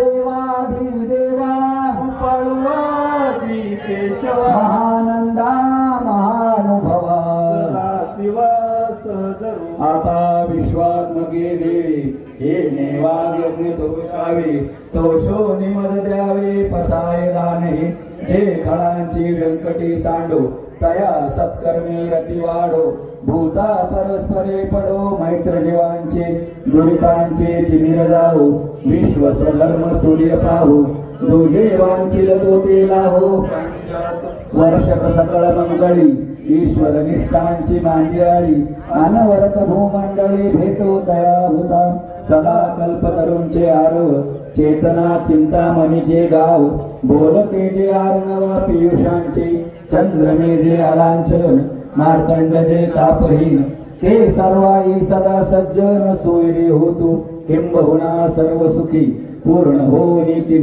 देवाधिदेवा कृपाळुवादी केशवा महानंदा महानुभवा. शिवा सहजरू आता विश्वात गेले हे नेवाग्य तोषावे तोषो निमज द्यावे पसाय दाने जे खळांची व्यंकटी सांडो तया सत्कर्मी रती वाढो. भूता परस्परे पडो मैत्र जीवांचे दुरितांचे तिमिर जाओ विश्व स्वधर्म सूर्य पाहू. दोघे वांचिल तो ते लाहो वर्षक सकळ मंगळी ईश्वर निष्ठांची मांडियाळी अनवरत भूमंडळी भेटो. सदा कल्प चला आरो चेतना चिंतामणीचे गाव. बोलते जे आर्णवा पियुषांचे चंद्रमे जे अलांचन मार्तंड जे तापहीन. ते सर्वाई सदा सज्जन सोयरे होतो किंबहुना सर्व सुखी पूर्ण हो नीती